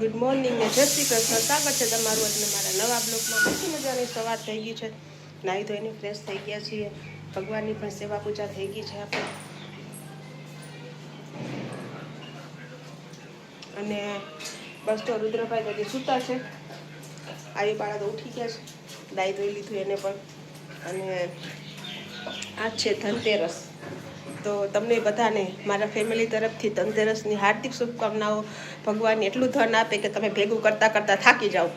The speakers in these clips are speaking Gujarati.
ગુડ મોર્નિંગ ને જય શ્રી કૃષ્ણ. સ્વાગત છે તમારું આજના મારા નવા બ્લોગમાં. બધી મજાની સવાર થઈ ગઈ છે. નાહી ધોઈને ફ્રેશ થઈ ગયા છીએ. ભગવાનની પણ સેવા પૂજા થઈ ગઈ છે આપણે. અને બસ તો રુદ્રભાઈ તો સૂતા છે. આવી બાળા તો ઉઠી ગયા છે. દાઈ ધોઈ લીધું એને પણ. અને આ છે ધનતેરસ. તો તમને બધાને મારા ફેમિલી તરફથી ધનતેરસની હાર્દિક શુભકામનાઓ. ભગવાન એટલું ધન આપે કે તમે ભેગું કરતાં કરતાં થાકી જાઓ.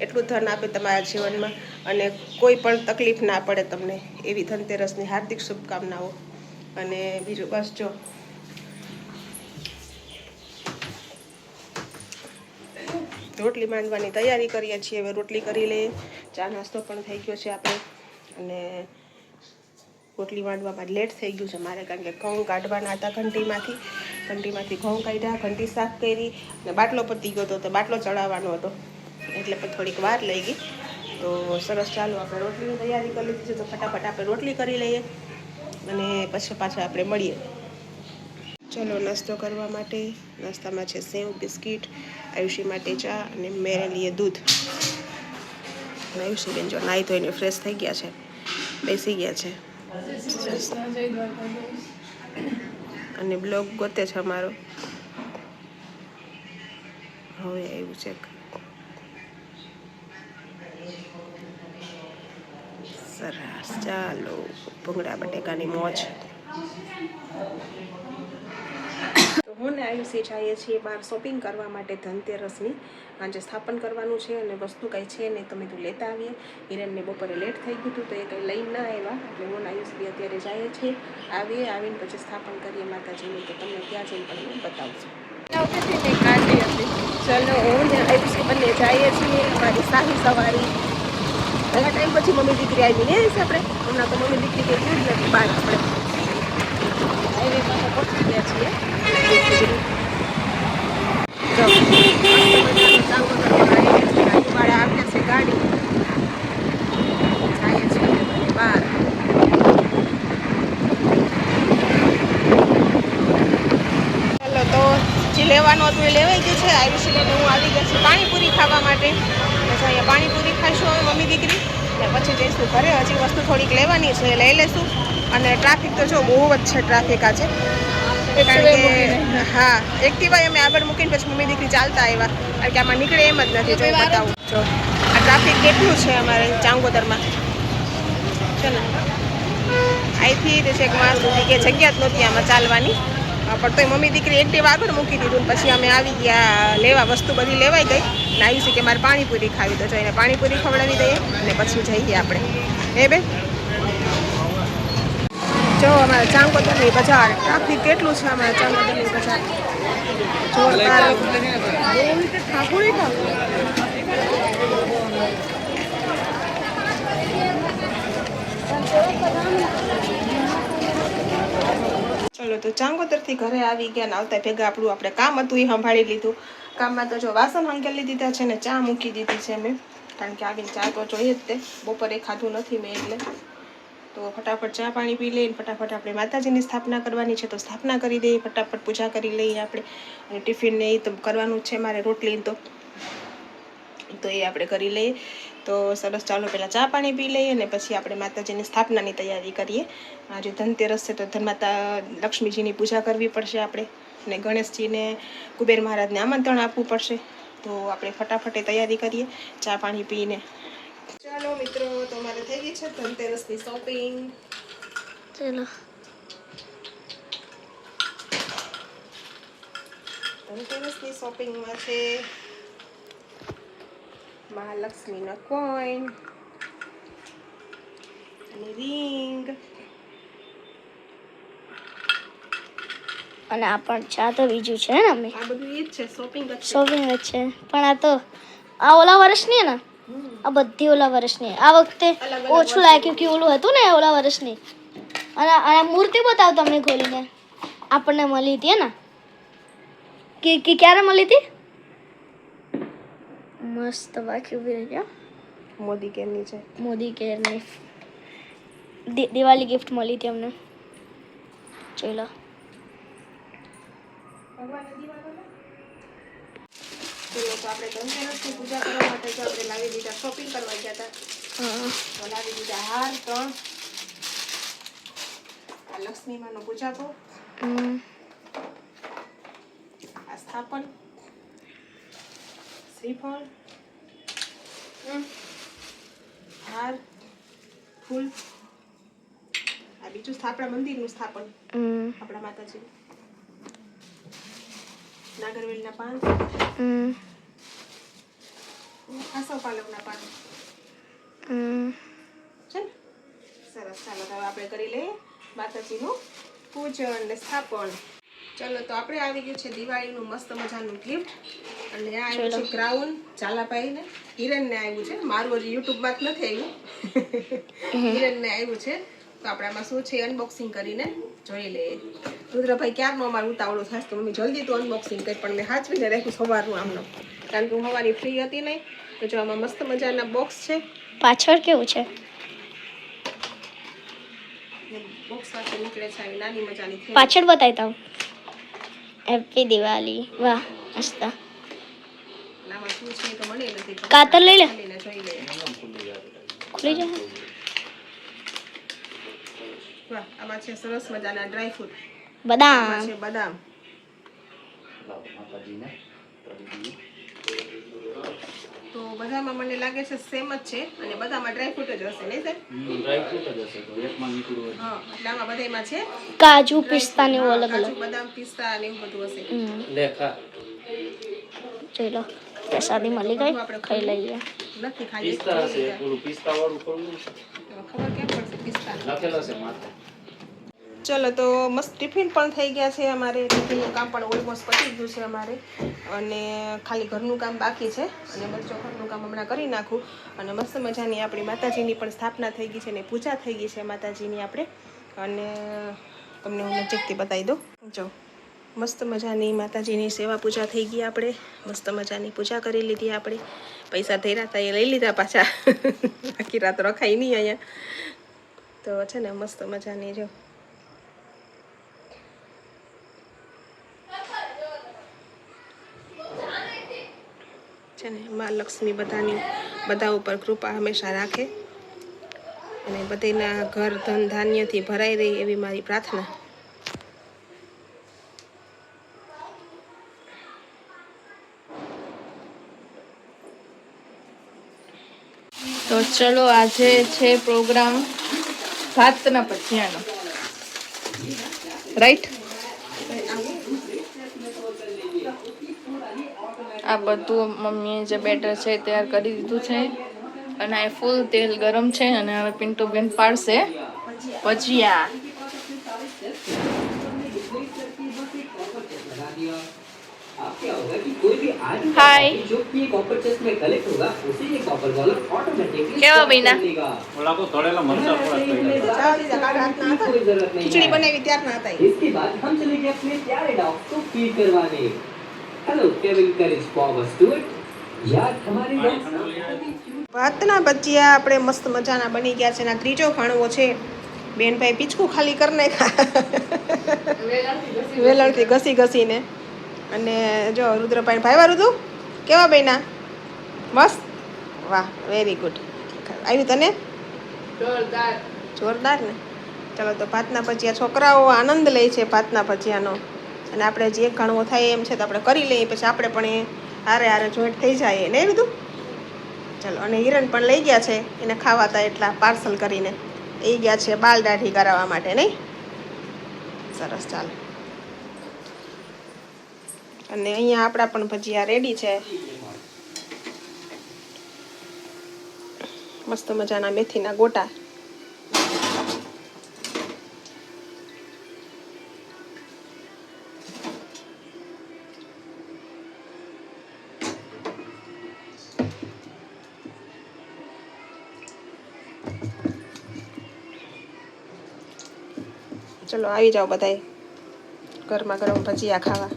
એટલું ધન આપે તમારા જીવનમાં અને કોઈ પણ તકલીફ ના પડે તમને એવી ધનતેરસની હાર્દિક શુભકામનાઓ. અને બીજું બસ જો. રોટલી માંડવાની તૈયારી કરીએ છીએ. હવે રોટલી કરી લઈએ. ચા નાસ્તો પણ થઈ ગયો છે આપણે. અને રોટલી માંડવામાં લેટ થઈ ગયું છે મારે કારણ કે ઘઉં કાઢવાના હતા ઘંટીમાંથી. ઘંટીમાંથી ઘઉં કાઢ્યા, ઘંટી સાફ કરી અને બાટલો પતી ગયો હતો તો બાટલો ચડાવવાનો હતો. એટલે પણ થોડીક વાર લઈ ગઈ. તો સરસ ચાલો આપણે રોટલીની તૈયારી કરી લીધી છે તો ફટાફટ આપણે રોટલી કરી લઈએ અને પછી પાછા આપણે મળીએ. ચલો નાસ્તો કરવા માટે. નાસ્તામાં છે સેવ, બિસ્કિટ આયુષી માટે ચા અને મેરેલીએ દૂધ. અને આયુષીબેન જો નાહી ધોઈને ફ્રેશ થઈ ગયા છે. બેસી ગયા છે. અને બ્લોગ ગોતે છે અમારો. હવે આવ્યું છે. સરસ ચાલો. ભૂંગળા બટેકાની મોજ. તો હું ને આયુષી જઈએ છીએ બહાર શોપિંગ કરવા માટે ધનતેરસની. આજે સ્થાપન કરવાનું છે અને વસ્તુ કાંઈ છે નહીં તમે તું લેતા આવીએ. હિરણને બપોરે લેટ થઈ ગયું હતું તો એ કંઈ લઈને ના આવ્યા. એટલે હું આયુષી અત્યારે જઈએ છીએ. આવીએ, આવીને પછી સ્થાપન કરીએ માતાજીનું. તો તમને ત્યાં જઈને પણ હું બતાવશું. ચલો, હું ને આયુષી બંને જઈએ છીએ. અમારી સારી સવારી. ઘણા ટાઈમ પછી મમ્મી દીકરી આવી ને આપણે. હમણાં તો મમ્મી દીકરી ગયું જ નથી, બહાર આપણે હાઈવે પાસે પહોંચી ગયા છીએ. આવ્યા છે. છે ગાડી. જાય છીએ બહાર. ચાલો તો જે લેવાનું હતું એ લેવાઈ ગયું છે. આવી બેન હું આવી ગયા છું પાણીપુરી ખાવા માટે. અહીંયા પાણીપુરી ખાઈશું હવે, મમ્મી દીકરી. ને પછી જઈશું ઘરે. હજી વસ્તુ થોડીક લેવાની છે લઈ લેશું. અને ટ્રાફિક તો જો બહુ જ છે ટ્રાફિક આજે. કારણ કે હા એક્ટિવા અમે આગળ મૂકીને પછી મમ્મી દીકરી ચાલતા આવ્યા. કારણ કે આમાં નીકળે એમ જ નથી જો બતાવું. જો આ ટ્રાફિક કેટલું છે અમારે ચાંગોદરમાં? છે ને? અહીંથી તે છેકમાં સુધી કે જગ્યા જ નહોતી આમાં ચાલવાની. પણ તોય મમ્મી દીકરી એક્ટિવા આગળ મૂકી દીધું પછી અમે આવી ગયા, લેવા, વસ્તુ બધી લેવાઈ ગઈ ને આવી છે કે મારે પાણીપુરી ખાવી તો જઈને પાણીપુરી ખવડાવી દઈએ અને પછી જઈએ આપણે. હે બે જો અમારે ચાંગોદરની બજાર ટ્રાફિક કેટલું છે અમારે ચાંગોદરની બજાર? જોરદાર. ઠાકોરી ઠાકોર ચલો, તો ચાંગોદરથી ઘરે આવી ગયા ને આવતા ભેગા આપણું આપણે કામ હતું એ સંભાળી લીધું. કામમાં તો જો વાસણ હંકેલી દીધા છે ને ચા મૂકી દીધી છે મેં. કારણ કે આવીને ચા તો જોઈએ જ તે. બપોરે ખાધું નથી મેં એટલે. તો ફટાફટ ચા પાણી પી લઈને ફટાફટ આપણે માતાજીની સ્થાપના કરવાની છે, તો સ્થાપના કરી દઈએ, ફટાફટ પૂજા કરી લઈએ આપણે. અને ટિફિન એ તો કરવાનું છે, મારે રોટલી તો. તો એ આપણે કરી લઈએ. તો સરસ ચાલો પહેલાં ચા પાણી પી લઈએ અને પછી આપણે માતાજીની સ્થાપનાની તૈયારી કરીએ. આજે ધનતેરસ છે તો ધનમાતા લક્ષ્મીજીની પૂજા કરવી પડશે આપણે અને ગણેશજીને કુબેર મહારાજને આમંત્રણ આપવું પડશે. તો આપણે ફટાફટે તૈયારી કરીએ ચા પાણી પીને. ચાલો મિત્રો તો મારે થઈ ગઈ છે ધનતેરસની શોપિંગ ચાલો. ધનતેરસની શોપિંગમાં છે મહાલક્ષ્મીનો કોઈન અને રિંગ અને આ પણ ચા તો બીજું છે ને અમે. આ બધું એ જ છે શોપિંગ જ છે. શોપિંગ જ છે. પણ આ તો આ ઓલા વર્ષની ને? આ બધી ઓલા વર્ષની. આ વખતે ઓછું લાગ્યું કે ઓલું હતું ને ઓલા વર્ષની? અને આ મૂર્તિ બતાવ તમને ખોલીને. આપણને મળી હતી ને? કે ક્યારે મળી હતી? મસ્ત બાકી ઊભી રહી મોદી કેરની છે. મોદી કેરની. દિવાળી ગિફ્ટ મળી હતી અમને. ચલો તો આપણે ધનતેરસની પૂજા કરવા માટે જો આપણે લાવી દીધા શોપિંગ કરવા ગયા હતા. તો લાવી દીધા હાર ત્રણ. લક્ષ્મી માનો પૂજાપો હમ. આ સ્થાપન. શ્રીફળ હાર ફૂલ આ બીજું સ્થાપના મંદિરનું સ્થાપન. આપણા માતાજી. નાગરવેલના પાન. આસવ પાલકના પાન. છે સરસ. ચાલો હવે આપણે કરી લઈએ માતાજીનું પૂજન ને સ્થાપન. ચલો તો આપણે આવી ગયું છે દિવાળીનું મસ્ત મજાનું ગિફ્ટ અને આ આવ્યું છે ક્રાઉન ચાલાભાઈને. હિરણને આવ્યું છે. મારું હજી યુટ્યુબમાં જ નથી આવ્યું. હિરણને આવ્યું છે. તો આપણે આમાં શું છે? અનબોક્સિંગ કરીને જોઈ લઈએ. રુદ્રભાઈ ક્યારનો અમારું ઉતાવળો થાય તો મમ્મી જલ્દી તો અનબોક્સિંગ કરી પણ મેં હાચવીને રાખ્યું સવારનું આમનો. કારણ કે હું સવારની ફ્રી હતી નહીં. તો જો આમાં મસ્ત મજાના બોક્સ છે. પાછળ કેવું છે? બોક્સમાંથી નીકળે છે આવી નાની મજાની. પાછળ બતાવી દઉં. હેપી દિવાળી વાહ મસ્ત. કાતર લઈ લે ખુલી જશે વાહ આમાં છે સરસ મજાના ડ્રાય ફ્રૂટ બદામ છે બદામ તો બધામાં મને લાગે છે સેમ જ છે અને બધામાં ડ્રાય ફ્રૂટ જ હશે નહીં સર ડ્રાયફ્રૂટ જ હશે તો એકમાં નીકળ્યું હોય હા એટલે આમાં બધામાં છે કાજુ પિસ્તા ને એવું અલગ કાજુ અલગ બદામ પિસ્તા અને એવું બધું હશે. લે ખા. જોઈ લો પ્રસાદી મળી ગઈ. ખાઈ લઈએ. નથી ખાલી પિસ્તા હશે લીધા. પિસ્તા વાળું ખબર કેમ પડશે પિસ્તા? લખેલો છે માથે. ચલો, તો મસ્ત ટિફિન પણ થઈ ગયા છે અમારે. ટિફિનનું કામ પણ ઓલમોસ્ટ પતી ગયું છે અમારે. અને ખાલી ઘરનું કામ બાકી છે. અને બચ્ચો ઘરનું કામ હમણાં કરી નાખું. અને મસ્ત મજાની આપણી માતાજીની પણ સ્થાપના થઈ ગઈ છે અને પૂજા થઈ ગઈ છે માતાજીની આપણે. અને તમને હું નજીકથી બતાવી દઉં. જો, મસ્ત મજાની માતાજીની સેવા પૂજા થઈ ગઈ આપણે. મસ્ત મજાની પૂજા કરી લીધી આપણે. પૈસા ધૈર્યા હતા એ લઈ લીધા પાછા. આખી રાત રખાય નહીં અહીંયા. તો છે ને મસ્ત મજાની જો. છે ને, મા લક્ષ્મી બધાની, બધા ઉપર કૃપા હંમેશા રાખે. અને બધાના ઘર ધન ધાન્યથી ભરાઈ રહે એવી મારી પ્રાર્થના. તો ચલો, આજે છે પ્રોગ્રામ ભાતના ભજીયાનો. રાઈટ આ બધું મમ્મીએ જે બેટર છે એ તૈયાર કરી દીધું છે અને આ ફૂલ તેલ ગરમ છે અને હવે પિન્ટુબેન પાડશે ભજીયા क्या होगा कि कोई भी आदमी हाय जो कि कॉपर चेस्ट में कलेक्ट होगा उसे ये कॉपर डॉलर ऑटोमेटिकली કેવા બન્યા? ઓલા તો તળેલા મરચા થોડા कोई जरूरत नहीं ખીચડી है બનાવી ત્યારના હતા ઈ. इसके बाद हम चलेंगे अपने प्यारे डॉग को फीड करवाने હેલો કેવી ભાતના ભજીયા આપણે મસ્ત મજાના બની ગયા છે એના ત્રીજો ખાણવો છે. બેનભાઈ પીચકું ખાલી કરી નાખ્યા. વેલણથી ઘસી ઘસીને. અને જો રુદ્રભાઈ ભાઈવા રુદુ કેવા બેના મસ્ત? વાહ વેરી ગુડ આવ્યું તને? જોરદાર. જોરદાર ને. ચલો તો ભાતના ભજીયા છોકરાઓ આનંદ લે છે ભાતના ભજીયાનો. અને આપણે જે ઘણવો થાય એમ છે તો આપણે કરી લઈએ, પછી આપણે પણ એ હારે હારે જોઈન્ટ થઈ જાય નહીં બધું. ચાલો, અને હિરણ પણ લઈ ગયા છે, એને ખાવાતા એટલા પાર્સલ કરીને. એ ગયા છે બાલ દાઢી કરાવવા માટે, નહીં? સરસ, ચાલો. અને અહીંયા આપણા પણ ભજીયા રેડી છે. મસ્ત મજાના મેથીના ગોટા. ચલો, આવી જાઓ બધાય. ગરમા ગરમ ભજીયા ખાવા.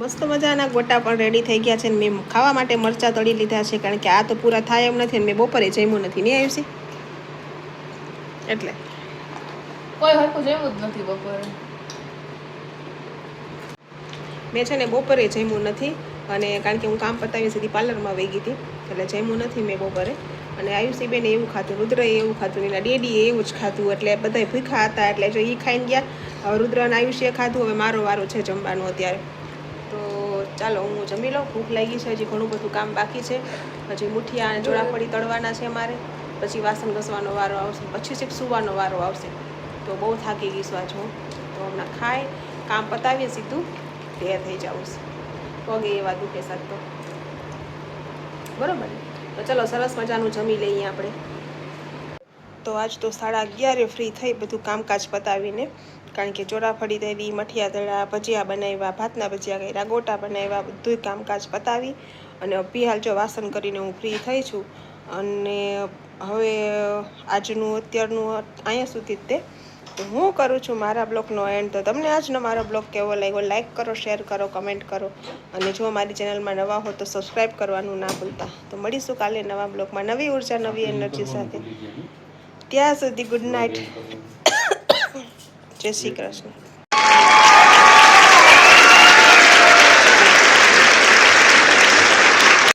મસ્ત મજાના ગોટા પણ રેડી થઈ ગયા છે ને મેં ખાવા માટે મરચાં તળી લીધા છે કારણ કે આ તો પૂરા થાય એમ નથી ને મેં બપોરે જમ્યું નથી. નહીં આવ્યું એટલે. કોઈ હરકું જમ્યું જ નથી બપોરે. મેં છે ને બપોરે જમ્યું નથી અને કારણ કે હું કામ પતાવી સીધી પાર્લરમાં વહી ગઈ હતી, એટલે જમ્યું નથી મેં બપોરે. અને આયુષીબેને એવું ખાધું, રુદ્રએ એવું ખાધું, એના ડેડીએ એવું જ ખાધું, એટલે બધા ભૂખા હતા, એટલે જો એ ખાઈને ગયા. રુદ્ર અને આયુષીએ ખાધું, હવે મારો વારો છે જમવાનું અત્યારે. તો ચાલો હું જમી લઉં, ભૂખ લાગી છે, હજી ઘણું બધું કામ બાકી છે. હજી મુઠિયા અને જોડાફળી તળવાના છે અમારે. પછી વાસણ ઘસવાનો વારો આવશે, પછી છેક સુવાનો વારો આવશે. તો બહુ થાકી ગઈ છું તો હમણાં ખાય, કામ પતાવીએ સીધું. તૈયાર થઈ જાઉં છું. પગે એવા દુખે સાત તો. બરોબર? તો ચલો, સરસ મજાનું જમી લઈએ આપણે. તો આજ તો સાડા અગિયારે ફ્રી થઈ બધું કામકાજ પતાવીને. કારણ કે ચોરાફળી દેવી મઠિયા દડા ભજીયા બનાવ્યા, ભાતના ભજીયા કર્યા, ગોટા બનાવ્યા બધું કામકાજ પતાવી. અને અભિહાલ જો વાસણ કરીને હું ફ્રી થઈ છું. અને હવે આજનું, અત્યારનું, અહીંયા સુધી જ તે. તો હું કરું છું મારા બ્લોગનો એન્ડ તો તમને આજનો મારો બ્લોગ કેવો લાગ્યો? લાઈક કરો શેર કરો કમેન્ટ કરો. અને જો મારી ચેનલમાં નવા હો તો સબસ્ક્રાઈબ કરવાનું ના ભૂલતા. તો મળીશું કાલે નવા બ્લોગમાં નવી ઊર્જા, નવી એનર્જી સાથે. ત્યાં સુધી ગુડ નાઇટ જય શ્રી કૃષ્ણ.